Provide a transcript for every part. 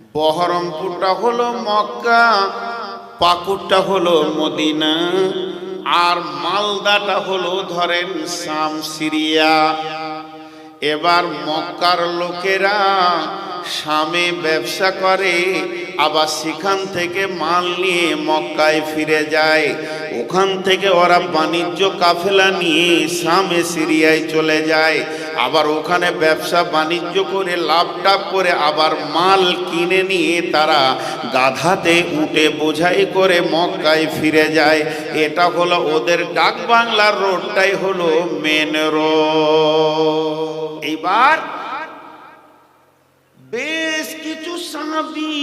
বহরমপুরটা হলো মক্কা পাকুরটা হলো মদিনা আর মালদাটা হলো ধরেন সাম সিরিয়া। এবার মক্কার লোকেরা সামে ব্যবসা করে, আবার সেখান থেকে মাল নিয়ে মক্কায় ফিরে যায়। ওখান থেকে ওরা বাণিজ্য কাফেলা নিয়ে সামে সিরিয়ায় চলে যায়। আবার ওখানে ব্যবসা বাণিজ্য করে লাভ টাভ করে, আবার মাল কিনে নিয়ে তারা গাধাতে উঠে বোঝাই করে মক্কায় ফিরে যায়। এটা হলো ওদের ডাক বাংলার রোডটাই হলো মেন রোড এইবার বেশ কিছু সাহাবি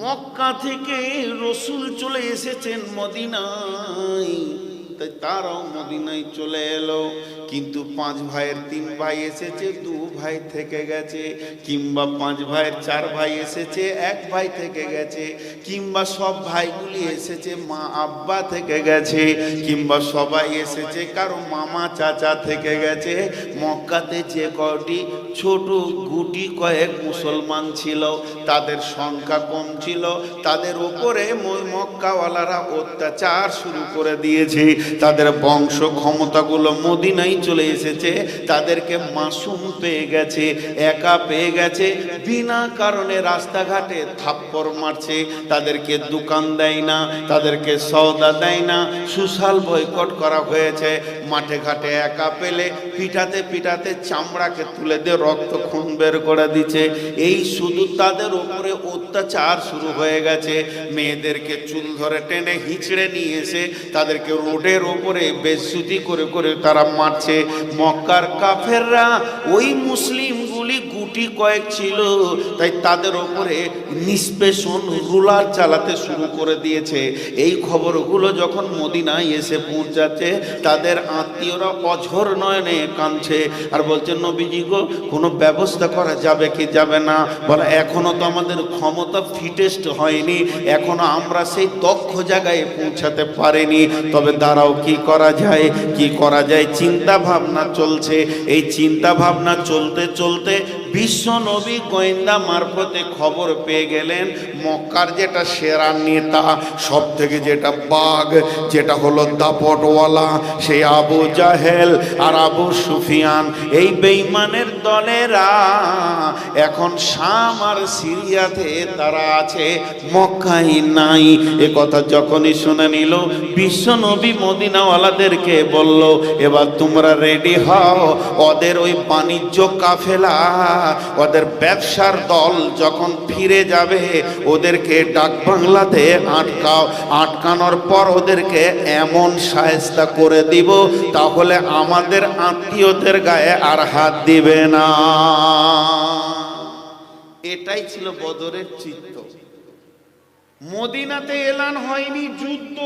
মক্কা থেকে রসুল চলে এসেছেন মদিনায়। তাই তারাও মদিনায় চলে এলো। কিন্তু পাঁচ ভাইয়ের তিন ভাই এসেছে, দু ভাই থেকে গেছে, কিংবা পাঁচ ভাইয়ের চার ভাই এসেছে, এক ভাই থেকে গেছে, কিংবা সব ভাইগুলি এসেছে, মা আব্বা থেকে গেছে, কিংবা সবাই এসেছে, কারও মামা, চাচা থেকে গেছে, মক্কাতে যে কটি ছোট গুটি কয়েক মুসলমান ছিল, তাদের সংখ্যা কম ছিল, তাদের উপরে মক্কাওয়ালারা অত্যাচার শুরু করে দিয়েছে, তাদের বংশ ক্ষমতাগুলো মদিনায় চলে এসেছে, তাদেরকে মাসুম পেয়ে গেছে, একা পেয়ে গেছে, বিনা কারণে রাস্তাঘাটে থাপ্পড় মারছে, তাদেরকে দোকান দেয় না, তাদেরকে সওদা দেয় না, সুশাল বয়কট করা হয়েছে, মাঠে ঘাটে একা পেলে পিটাতে পিটাতে চামড়াকে তুলে দিয়ে রক্ত খুন বের করে দিচ্ছে। এই শুধু তাদের উপরে অত্যাচার শুরু হয়ে গেছে। মেয়েদেরকে চুল ধরে টেনে হিঁচড়ে নিয়ে এসে তাদেরকে রোডের ওপরে বেসুতি করে করে তারা মারছে। মক্কার কাফেররা ওই মুসলিমগুলি গুটি কয়েক ছিল, তাই তাদের ওপরে নিষ্পেষণ রুলার চালাতে শুরু করে দিয়েছে। এই খবরগুলো যখন মদিনায় এসে পৌঁছাচ্ছে, তাদের আত্মীয়রা অঝর নয়নে কাঁদছে আর বলছে, নবীজি গো, কোনো ব্যবস্থা করা যাবে কি যাবে না? বলে এখনও তো আমাদের ক্ষমতা ফিটেস্ট হয়নি, এখনও আমরা সেই দক্ষ জায়গায় পৌঁছাতে পারিনি। তবে দাঁড়াও, কি করা যায়, কি করা যায়? চিন্তা ভাবনা চলছে। এই চিন্তা ভাবনা চলতে চলতে বিশ্ব নবী গোয়েন্দা মারফতে খবর পেয়ে গেলেন, মক্কার যেটা সেরা নেতা সব থেকে যেটা বাঘ, যেটা হলো দাপটওয়ালা, সেই আবু জাহেল আর আবু সুফিয়ান। এই বেইমানের দলেরা এখন শাম আর সিরিয়াতে তারা আছে মক্কাই নাই। এ কথা যখনই শুনে নিল, বিশ্ব নবী মদিনাওয়ালাদেরকে বলল, এবার তোমরা রেডি হও, ওদের ওই বাণিজ্য কাফেলা ওদের ব্যবসার দল যখন ফিরে যাবে, ওদেরকে ডাক বাংলাতে আটকাও। আটকানোর পর ওদেরকে এমন সাহেস্তা করে দিব, তাহলে আমাদের আত্মীয়দের গায়ে আর হাত দিবে না। এটাই ছিল বদরের চিত্ত। মদিনাতে এলান হয়নি যুদ্ধ।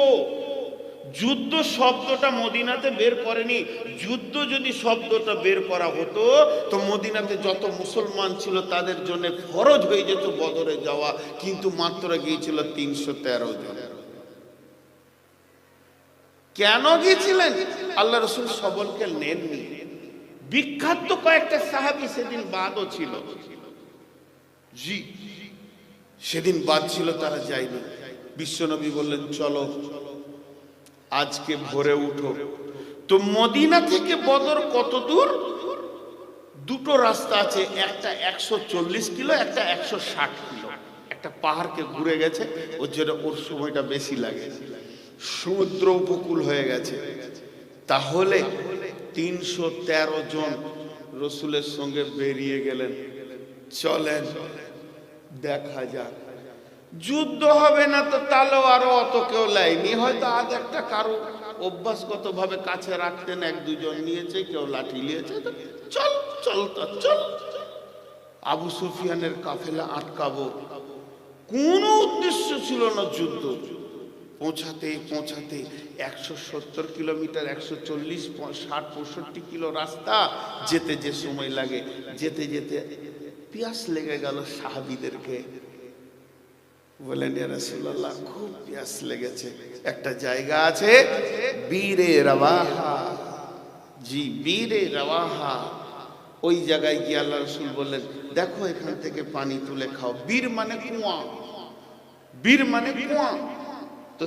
যুদ্ধ শব্দটা মদিনাতে বের করেনি। যুদ্ধ যদি শব্দটা বের করা হতো, তো মদিনাতে যত মুসলমান ছিল তাদের জন্য ফরজ হয়ে যেত বদরে যাওয়া, কিন্তু মাত্র গিয়েছিল তিনশো তেরো জন। কেন গিয়েছিলেন? আল্লাহ রসুল সবলকে নেননি। বিখ্যাত কয়েকটা সাহাবি সেদিন বাদও ছিল। জি, সেদিন বাদ ছিল, তারা যায়নি। বিশ্বনবী বললেন, চলো আজকে ভোরে উঠো। তো মদিনা থেকে বদর কত দূর? দুটো রাস্তা আছে, একটা একশো চল্লিশ কিলো, একটা একশো ষাট কিলো। একটা পাহাড়কে ঘুরে গেছে, ওর জন্য ওর সময়টা বেশি লাগে। সমুদ্র উপকূল হয়ে গেছে। তাহলে তিনশো তেরো জন রসুলের সঙ্গে বেরিয়ে গেলেন। চলেন, দেখা যাক। যুদ্ধ হবে না তো তাহলেও আরও অত কেউ লাইনি। হয়তো আজ একটা কারও অভ্যাসগত ভাবে কাছে রাখতেন, এক দুজন নিয়েছে, কেউ লাঠি নিয়েছে। চল চল চল। আবু সুফিয়ানের কাফেলা আটকাবো। কোনো উদ্দেশ্য ছিল না যুদ্ধ। পৌঁছাতে পৌঁছাতে একশো সত্তর কিলোমিটার, একশো চল্লিশ, ষাট, পঁয়ষট্টি কিলো রাস্তা যেতে যে সময় লাগে। যেতে যেতে পিয়াস লেগে গেল সাহাবিদেরকে। বলেন "ইয়া খুব পিয়াস লেগেছে। একটা জায়গা আছে, বীরে রওয়াহা। জি, বীরে রওয়াহা। ওই জায়গায় গিয়ে আল্লাহ রসুল বললেন, দেখো এখান থেকে পানি তুলে খাও। বীর মানে কুয়া। বীর মানে কুয়া। তো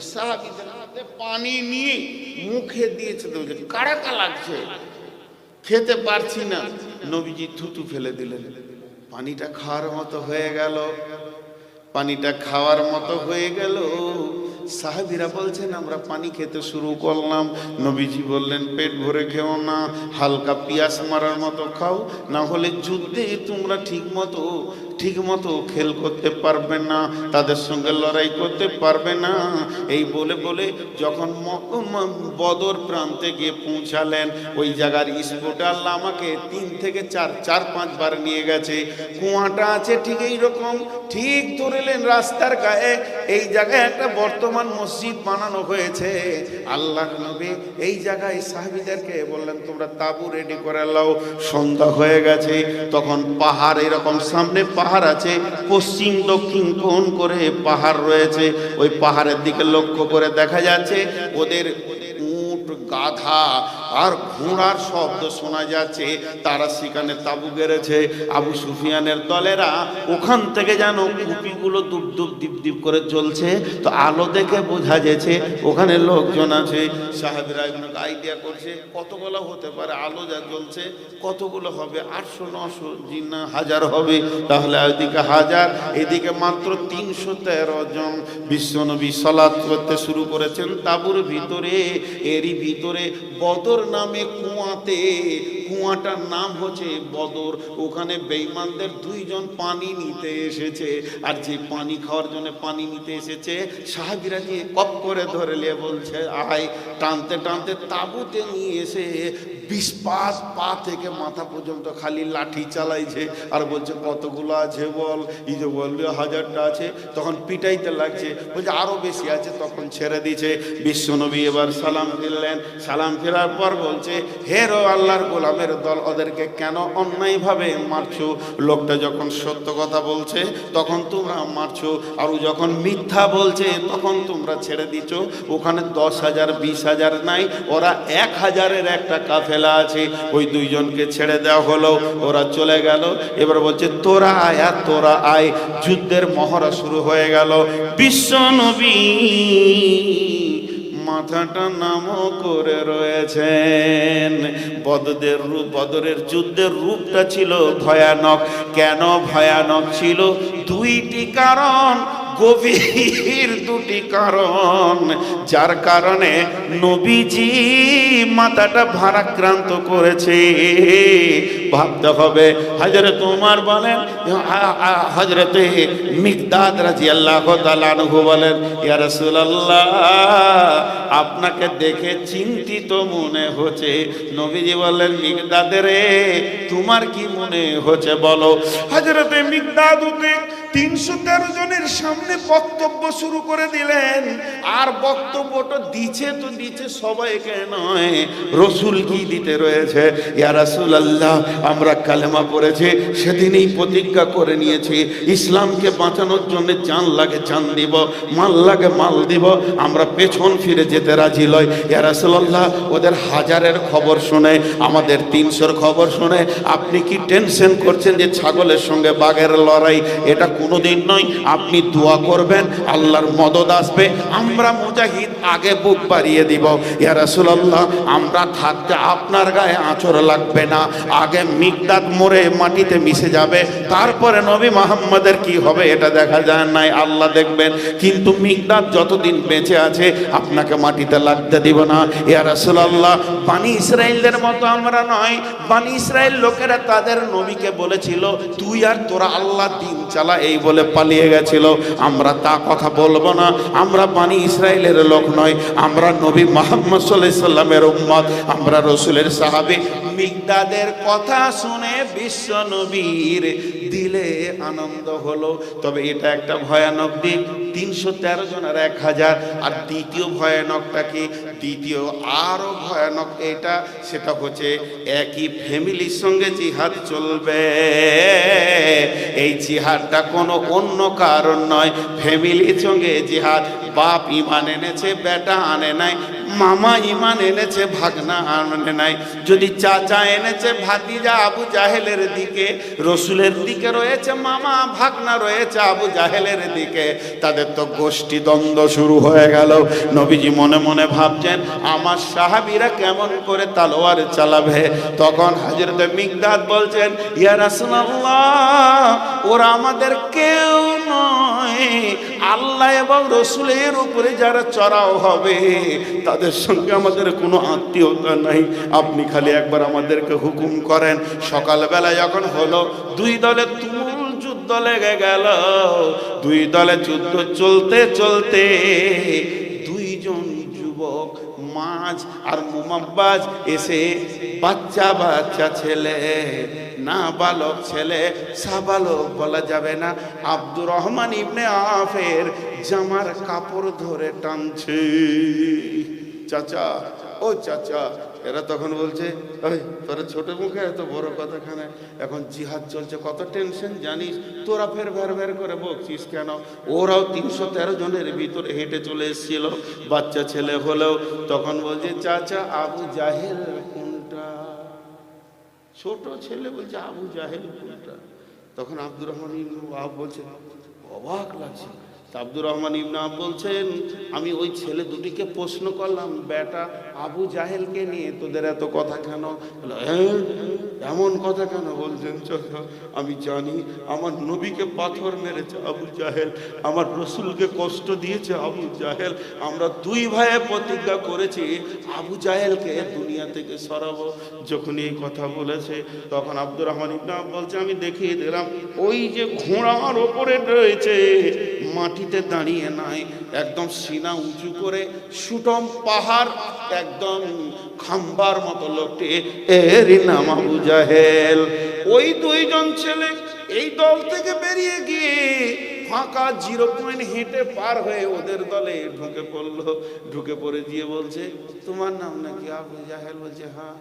পানি নিয়ে মুখে দিয়েছে তো কাড়াকা লাগছে। খেতে পারছি না। নবীজি থুতু ফেলে দিলেন। পানিটা খাওয়ার মতো হয়ে গেল। পানিটা খাওয়ার মতো হয়ে গেল। সাহাবিরা বলছেন, আমরা পানি খেতে শুরু করলাম। নবীজি বললেন, পেট ভরে খেও না, হালকা পিয়াস মারার মতো খাও। না হলে যুদ্ধে তোমরা ঠিক মতো ঠিক মতো খেল করতে পারবে না, তাদের সঙ্গে লড়াই করতে পারবে না। এই বলে বলে যখন বদর প্রান্তে গিয়ে পৌঁছালেন, ওই জায়গার স্পোর্টে আমাকে তিন থেকে চার চার পাঁচবার নিয়ে গেছে। কুয়াটা আছে ঠিক এই রকম ঠিক ধরেলেন রাস্তার গায়ে। এই জায়গায় একটা বর্তমান মসজিদ বানানো হয়েছে। আল্লাহ নবী এই জায়গায় সাহাবিদেরকে বললেন, তোমরা তাবু রেডি করে লাও সন্ধ্যা হয়ে গেছে, তখন পাহাড় এরকম, সামনে পাহাড় আছে, পশ্চিম, দক্ষিণ কোণ করে পাহাড় রয়েছে। ওই পাহাড়ের দিকে লক্ষ্য করে দেখা যাচ্ছে, ওদের গাধা আর ঘোড়ার শব্দ শোনা যাচ্ছে। তারা সেখানে তাবু গেড়েছে, আবু সুফিয়ানের দলেরা ওখান থেকে যেন কুপিগুলো দুপ দুপ ডিপ ডিপ করে চলছে তো আলো দেখে বোঝা যাচ্ছে ওখানে লোকজন আছে। সাহেবরা আইডিয়া করছে, কতগুলো হতে পারে আলো যা জ্বলছে, কতগুলো হবে? আটশো, নশো জি না হাজার হবে। তাহলে ওইদিকে হাজার, এদিকে মাত্র তিনশো তেরো জন বিশ্বনবী সলাৎ করতে শুরু করেছেন। তাবুর ভিতরে এরই ভিতরে বদর নামে কুয়াতে, কুয়াটার নাম হচ্ছে বদর। ওখানে বেইমানদের দুইজন পানি নিতে এসেছে। আর যে পানি খাওয়ার জন্য পানি নিতে এসেছে, সাহাবিরা দিয়ে কপ করে ধরে নিয়ে বলছে, আয়, টানতে টানতে তাবুতে নিয়ে এসে পাঁচ পা থেকে মাথা পর্যন্ত খালি লাঠি চালাইছে আর বলছে, কতগুলো আছে বল? এই যে বলবে হাজারটা আছে। তখন পিটাইতে লাগছে। বলছে আরও বেশি আছে। তখন ছেড়ে দিছে বিশ্বনবী এবার সালাম ফিরলেন সালাম ফেরার পর বলছে, হে রো আল্লাহর গোলামের দল, ওদেরকে কেন অন্যায়ভাবে মারছো? লোকটা যখন সত্য কথা বলছে, তখন তোমরা মারছো। আর ও যখন মিথ্যা বলছে, তখন তোমরা ছেড়ে দিচ্ছ ওখানে দশ হাজার, বিশ হাজার নাই, ওরা এক হাজারের একটা কাফেলা আছে, ওই দুইজনকে ছেড়ে দেওয়া হলো, ওরা চলে গেল। এবার বলছে, তোরা আয় আর তোরা আয়। যুদ্ধের মহড়া শুরু হয়ে গেল। বিশ্ব নবী মাথাটা নামও করে রয়েছেন। বদদের রূপ, বদরের যুদ্ধের রূপটা ছিল ভয়ানক। কেন ভয়ানক ছিল? দুইটি কারণ। গভীর দুটি কারণ, যার কারণে নবীজি মাথাটা ভারাক্রান্ত করেছে। ভাবতে হবে হাজরে তোমার বলেন হজরতে মিকদাদ রাজি আল্লাহ তালানহু বলেন, ইয়া রাসূলুল্লাহ, আপনাকে দেখে চিন্তিত মনে হচ্ছে। নবীজি বললেন, মিকদাদ রে, তোমার কি মনে হচ্ছে বলো? হজরতে মিকদাদ উঠে তিনশো তেরো জনের সামনে বক্তব্য শুরু করে দিলেন। আর বক্তব্যটা দিছে তো দিছে সবাইকে নয়। রসুল কি দিতে রয়েছে? ইয়া আল্লাহ আমরা কালেমা পড়েছি, সেদিনই প্রতিজ্ঞা করে নিয়েছি, ইসলামকে বাঁচানোর জন্য চান লাগে চান দিব, মাল লাগে মাল দিব, আমরা পেছন ফিরে যেতে রাজি লয় ইয়া রাসূলুল্লাহ, ওদের হাজারের খবর শুনে, আমাদের তিনশোর খবর শুনে, আপনি কি টেনশন করছেন যে ছাগলের সঙ্গে বাঘের লড়াই? এটা কোনোদিন নয়, আপনি দোয়া করবেন, আল্লাহর মদত আসবে। আমরা মুজাহিদ, আগে বুক বাড়িয়ে দিব। ইয়া রাসূলুল্লাহ, আমরা থাকতে আপনার গায়ে আঁচড় লাগবে না। আগে মিকদাদ মরে মাটিতে মিশে যাবে। তারপরে নবী মোহাম্মদের কি হবে এটা দেখা যায় নাই, আল্লাহ দেখবেন। কিন্তু মিকদাদ যতদিন বেঁচে আছে, আপনাকে মাটিতে লাগতে দিব না। ইয়া রাসূলুল্লাহ, বানি ইসরায়েলদের মতো আমরা নয়। বানি ইসরায়েল লোকেরা তাদের নবীকে বলেছিল, তুই আর তোরা আল্লাহ দিন চালা এই বলে পালিয়ে গেছিল। আমরা তা কথা বলব না। আমরা বানি ইসরায়েলের লোক নয়। আমরা নবী মোহাম্মদ সাল্লামের উম্মত। আমরা রসুলের সাহাবি। মিগদাদের কথা শুনে বিশ্ব নবীর দিলে আনন্দ হলো। তবে এটা একটা ভয়ানক দিক। তিনশো তেরো জনের এক হাজার। আর দ্বিতীয় ভয়ানকটা কি? দ্বিতীয় আরও ভয়ানক এটা, সেটা হচ্ছে একই ফ্যামিলির সঙ্গে জিহাদ চলবে। এই জিহাদটা কোনো অন্য কারণ নয়। ফ্যামিলির সঙ্গে জিহাদ, বাপ ইমান এনেছে, বেটা আনে নাই মামা ইমান এনেছে, ভাগনা আনে নাই। যদি চাচা এনেছে, ভাতিজা আবু জাহেলের দিকে, রসুলের দিকে রয়েছে, মামা ভাগনা রয়েছে আবু জাহেলের দিকে, তাদের তো গোষ্ঠী দ্বন্দ্ব শুরু হয়ে গেল। নবীজি মনে মনে ভাবছেন, আমার সাহাবিরা কেমন করে তালোয়ার চালাবে? তখন হাজরত মিকদাদ বলছেন, ইয়া রাসূলুল্লাহ, ওরা আমাদের কেউ নয়। আল্লাহ এবং রসুলের উপরে যারা চড়াও হবে, তাদের সঙ্গে আমাদের কোনো আত্মীয়তা নাই। আপনি খালি একবার আমাদেরকে হুকুম করেন। সকালবেলা যখন হলো, দুই দলে তুমুল যুদ্ধ লেগে গেল। দুই দলে যুদ্ধ চলতে চলতে দুইজন যুবক, মাছ আর মুমাব্বাজ এসে বাচ্চা বাচ্চা ছেলে না বালক ছেলে, সাবালক বলা যাবে না, আব্দুর রহমান ইবনে আফের জামার কাপড় ধরে টানছে। চাচা, ও চাচা। এরা তখন বলছে, ওই, তোরা ছোট মুখে এত বড় কথাখানে, এখন জিহাদ চলছে, কত টেনশন জানিস? তোরা ফের ভের ভের করে বকছিস কেন? ওরাও তিনশো তেরো জনের ভিতরে হেঁটে চলে এসেছিল, বাচ্চা ছেলে হলেও। তখন বলছে, চাচা, আবু জাহেল কোনটা? ছোট ছেলে বলছে, আবু জাহেল কোনটা? তখন আব্দুর রহমান বলছে, অবাক লাগছে। আব্দুর রহমান ইবনে বলছেন আমি ওই ছেলে দুটিকে প্রশ্ন করলাম বেটা আবু জাহেলকে নিয়ে তোদের এত কথা কেন? "হ্যাঁ, এমন কথা কেন বলছেন? চাচা আমি জানি আমার নবীকে পাথর মেরেছে আবু জাহেল আমার রসুলকে কষ্ট দিয়েছে আবু জাহেল আমরা দুই ভাইয়ে প্রতিজ্ঞা করেছি আবু জাহেলকে দুনিয়া থেকে সরাবো। যখন এই কথা বলেছে তখন আব্দুর রহমান ইবনাম বলছে আমি দেখিয়ে দিলাম ওই যে ঘোড়ার ওপরে রয়েছে মাটিতে দাঁড়িয়ে নাই, একদম সিনা উঁচু করে সুটম পাহাড়, একদম খাম্বার মতো লোকটি এরই নাম আবু জাহেল। ওই দুইজন ছেলে এই দল থেকে বেরিয়ে গিয়ে ফাঁকা জিরো পয়েন্ট হেঁটে পার হয়ে ওদের দলে ঢুকে পড়ল। ঢুকে পড়ে দিয়ে বলছে, তোমার নাম নাকি আবু জাহেল? বলছে হ্যাঁ।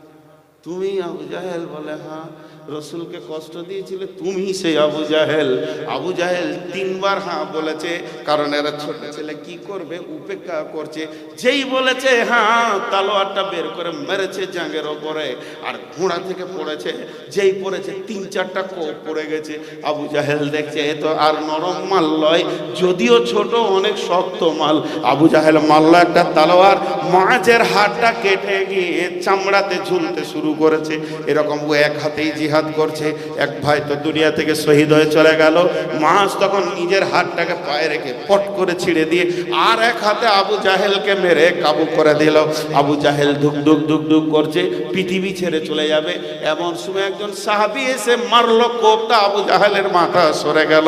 তুমি আবু জাহেল বলে হ্যাঁ রসুলকে কষ্ট দিয়েছিলে, তুমি সেই আবু জাহেল। আবু জাহেল তিনবার হ্যাঁ বলেছে, কারণ এরা ছোট ছেলে, কি করবে? উপেক্ষা করছে। যেই বলেছে হ্যাঁ তালোয়ারটা বের করে মেরেছে জাঙ্গের ওপরে আর ঘোড়া থেকে পড়েছে। যেই পড়েছে, তিন চারটা কোপ পড়ে গেছে। আবু জাহেল দেখছে, এ তো আর নরম মাল লয়, যদিও ছোট, অনেক শক্ত মাল। আবু জাহেল মাল্লা একটা তালোয়ার মাছের হাতটা কেটে গিয়ে চামড়াতে ঝুলতে শুরু করেছে। এরকম ও এক হাতেই জিহাদ করছে। এক ভাই তো দুনিয়া থেকে শহীদ হয়ে চলে গেল। মাছ তখন নিজের হাতটাকে পায়ে রেখে পট করে ছিঁড়ে দিয়ে আর এক হাতে আবু জাহেলকে মেরে কাবু করে দিল। আবু জাহেল ধুক ধুক ধুক ধুক করছে, পৃথিবী ছেড়ে চলে যাবে। এমন সময় একজন সাহাবি এসে মারলো, কোপটা আবু জাহেলের মাথা সরে গেল।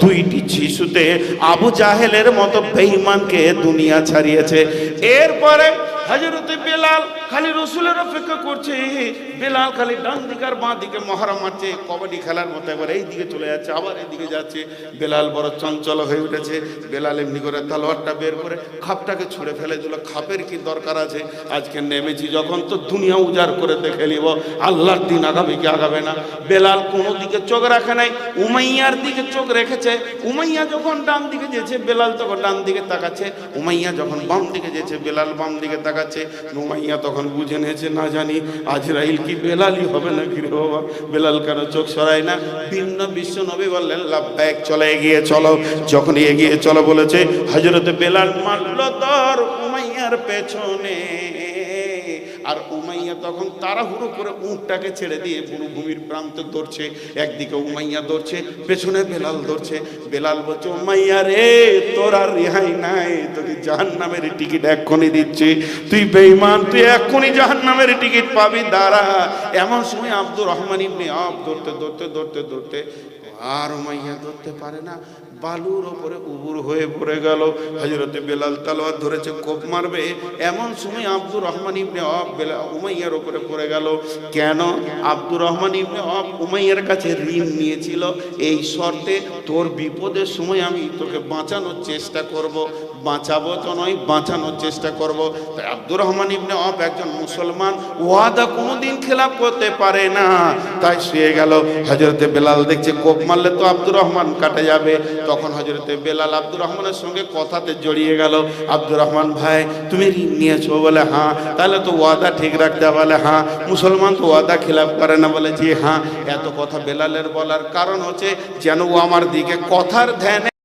দুইটি শিশুতে আবু জাহেলের মতো বেঈমানকে দুনিয়া ছাড়িয়েছে। এরপরে হাজরতে বেলাল খালি রসুলের অপেক্ষা করছে। বেলাল খালি ডান দিকে আর বাঁ দিকে মহারা মারছে, কবাডি খেলার মতো একবার এই দিকে চলে যাচ্ছে, আবার এইদিকে যাচ্ছে। বেলাল বড় চঞ্চল হয়ে উঠেছে। বেলাল এমনি করে তালোয়ারটা বের করে খাপটাকে ছুঁড়ে ফেলে দিল। খাপের কি দরকার আছে? আজকে নেমেছি যখন তো দুনিয়া উজাড় করে দেখে নিব, আল্লাহর দিন আগাবে কি আগাবে না? বেলাল কোনো দিকে চোখ রাখে নাই, উমাইয়ার দিকে চোখ রেখেছে। উমাইয়া যখন ডান দিকে যেছে, বেলাল তখন ডান দিকে তাকাচ্ছে। উমাইয়া যখন বাম দিকে যেছে, বেলাল বাম দিকে তাকাচ্ছে নুমাইয়া তখন বুঝে নিয়েছে, না জানি, আজরাইল কি বেলালই হবে না কি বাবা? বেলাল কেন চোখ সরায় না? ভিন্ন বিশ্ব নবী বললেন লাভবাক চলে এগিয়ে চলো। যখন এগিয়ে চলো বলেছে হজরত বেলাল মারল তোর উমাইয়ার পেছনে। আর উমাইয়া তখন তাড়াহুড়ো করে উঁটটাকে ছেড়ে দিয়ে মরুভূমির প্রান্ত ধরছে একদিকে উমাইয়া ধরছে পেছনে বেলাল ধরছে বেলাল বলছে, উমাইয়া রে, তোর আর রেহাই নাই, তোকে জাহান নামের টিকিট এক্ষুনি দিচ্ছে। তুই বেইমান তুই এক্ষুনি জাহান নামের টিকিট পাবি, দাঁড়া। এমন সময় আব্দুর রহমান ইবনে আব ধরতে ধরতে ধরতে ধরতে আর উমাইয়া ধরতে পারে না। বালুর ওপরে উবুর হয়ে পড়ে গেল। হজরতে বেলাল তালোয়ার ধরেছে কোপ মারবে। এমন সময় আব্দুর রহমান ইবনে অফ বেলা উমাইয়ার ওপরে পড়ে গেল। কেন? আব্দুর রহমান ইবনে অফ উমাইয়ার কাছে ঋণ নিয়েছিল। এই শর্তে তোর বিপদের সময় আমি তোকে বাঁচানোর চেষ্টা করব। বাঁচাবো তো নয়, বাঁচানোর চেষ্টা করব। তাই আব্দুর রহমান ইবনে অফ একজন মুসলমান, ওয়াদা কোনোদিন খেলাপ করতে পারে না। তাই শুয়ে গেল। হজরতে বেলাল দেখছে, কোপ মারলে তো আব্দুর রহমান কাটে যাবে। তখন হজরতে বেলাল আব্দুর রহমানের সঙ্গে কথাতে জড়িয়ে গেল। আব্দুর রহমান, ভাই, তুমি ঋণ নিয়েছো? বলে হ্যাঁ। তাহলে তো ওয়াদা ঠিক রাখতে বলে হ্যাঁ। মুসলমান তো ওয়াদা খেলাপ করে না। বলে, জি হ্যাঁ। এত কথা বেলালের বলার কারণ হচ্ছে, যেন ও আমার দিকে কথার ধ্যানে